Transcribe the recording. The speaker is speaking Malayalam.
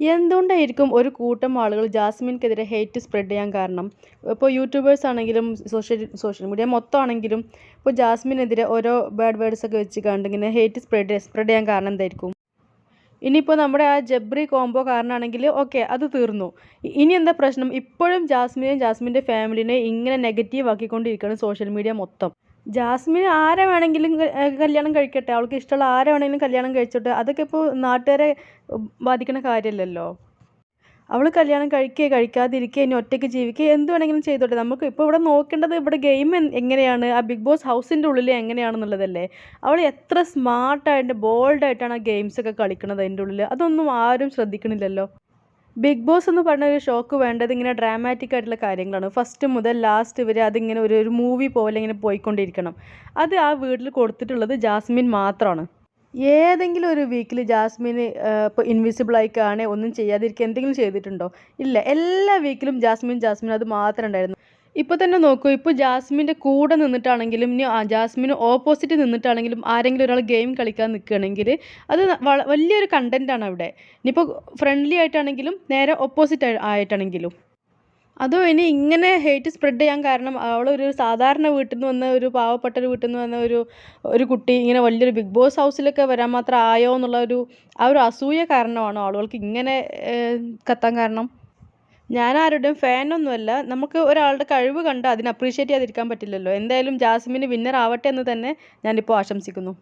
എന്തുകൊണ്ടായിരിക്കും ഒരു കൂട്ടം ആളുകൾ ജാസ്മിൻക്കെതിരെ ഹെയ്റ്റ് സ്പ്രെഡ് ചെയ്യാൻ കാരണം? ഇപ്പോൾ യൂട്യൂബേഴ്സ് ആണെങ്കിലും സോഷ്യൽ സോഷ്യൽ മീഡിയ മൊത്തം ആണെങ്കിലും ഇപ്പോൾ ജാസ്മിനെതിരെ ഓരോ ബാഡ് വേർഡ്സ് ഒക്കെ വെച്ച് കണ്ട് ഇങ്ങനെ ഹെയ്റ്റ് സ്പ്രെഡ് സ്പ്രെഡ് ചെയ്യാൻ കാരണം എന്തായിരിക്കും? ഇനിയിപ്പോൾ നമ്മുടെ ആ ജബ്രി കോംബോ കാരണമാണെങ്കിൽ ഓക്കെ അത് തീർന്നു. ഇനി എന്താ പ്രശ്നം? ഇപ്പോഴും ജാസ്മിനെയും ജാസ്മിന്റെ ഫാമിലിനെ ഇങ്ങനെ നെഗറ്റീവ് ആക്കിക്കൊണ്ടിരിക്കുകയാണ് സോഷ്യൽ മീഡിയ മൊത്തം. ജാസ്മിൻ ആരെ വേണമെങ്കിലും കല്യാണം കഴിക്കട്ടെ? അവൾക്ക് ഇഷ്ടമുള്ള ആരെ വേണമെങ്കിലും കല്യാണം കഴിച്ചോട്ടെ? അതൊക്കെ ഇപ്പോൾ നാട്ടുകാരെ ബാധിക്കുന്ന കാര്യമല്ലല്ലോ. അവൾ കല്യാണം കഴിക്കുക കഴിക്കാതിരിക്കുക ഇനി ഒറ്റയ്ക്ക് ജീവിക്കുക എന്ത് വേണമെങ്കിലും ചെയ്തോട്ടെ? നമുക്ക് ഇപ്പോൾ ഇവിടെ നോക്കേണ്ടത് ഇവിടെ ഗെയിം എങ്ങനെയാണ്? ആ ബിഗ് ബോസ് ഹൗസിന്റെ ഉള്ളിൽ എങ്ങനെയാണെന്നുള്ളതല്ലേ? അവൾ എത്ര സ്മാർട്ടായിട്ട് ബോൾഡായിട്ടാണ് ആ ഗെയിംസൊക്കെ കളിക്കുന്നത് അതിന്റെ ഉള്ളിൽ അതൊന്നും ആരും ശ്രദ്ധിക്കണില്ലല്ലോ. ബിഗ് ബോസ് എന്ന് പറഞ്ഞ ഒരു ഷോക്ക് വേണ്ടത് ഇങ്ങനെ ഡ്രാമാറ്റിക് ആയിട്ടുള്ള കാര്യങ്ങളാണ്. ഫസ്റ്റ് മുതൽ ലാസ്റ്റ് വരെ അതിങ്ങനെ ഒരു ഒരു മൂവി പോലെ ഇങ്ങനെ പോയിക്കൊണ്ടിരിക്കണം. അത് ആ വീട്ടിൽ കൊടുത്തിട്ടുള്ളത് ജാസ്മിൻ മാത്രമാണ് ഏതെങ്കിലും ഒരു വീക്കിൽ ജാസ്മിന് ഇപ്പോൾ ഇൻവിസിബിളായി കാണേ ഒന്നും ചെയ്യാതിരിക്കുക എന്തെങ്കിലും ചെയ്തിട്ടുണ്ടോ? ഇല്ല. എല്ലാ വീക്കിലും ജാസ്മിൻ ജാസ്മിൻ അത് മാത്രമേ ഉണ്ടായിരുന്നു. ഇപ്പോൾ തന്നെ നോക്കൂ ഇപ്പോൾ ജാസ്മിന്റെ കൂടെ നിന്നിട്ടാണെങ്കിലും ഇനി ജാസ്മിന് ഓപ്പോസിറ്റ് നിന്നിട്ടാണെങ്കിലും ആരെങ്കിലും ഒരാൾ ഗെയിം കളിക്കാൻ നിൽക്കുകയാണെങ്കിൽ അത് വലിയൊരു കണ്ടന്റാണ് അവിടെ. ഇനിയിപ്പോൾ ഫ്രണ്ട്ലി ആയിട്ടാണെങ്കിലും നേരെ ഓപ്പോസിറ്റ് ആയിട്ടാണെങ്കിലും. അതോ ഇനി ഇങ്ങനെ ഹേറ്റ് സ്പ്രെഡ് ചെയ്യാൻ കാരണം അവളൊരു സാധാരണ വീട്ടിൽ നിന്ന് വന്ന ഒരു പാവപ്പെട്ട ഒരു വീട്ടിൽ നിന്ന് വന്ന ഒരു ഒരു കുട്ടി ഇങ്ങനെ വലിയൊരു ബിഗ് ബോസ് ഹൗസിലൊക്കെ വരാൻ മാത്രം ആയോ എന്നുള്ള ഒരു ആ ഒരു അസൂയ കാരണമാണോ ആളുകൾക്ക് ഇങ്ങനെ കത്താൻ കാരണം? ഞാൻ ആരുടെയും ഫാനൊന്നുമല്ല. നമുക്ക് ഒരാളുടെ കഴിവ് കണ്ട് അതിനെ അപ്രീഷിയേറ്റ് ചെയ്യാതിരിക്കാൻ പറ്റില്ലല്ലോ. എന്തായാലും ജാസ്മിന് വിന്നർ ആവട്ടെ എന്ന് തന്നെ ഞാനിപ്പോൾ ആശംസിക്കുന്നു.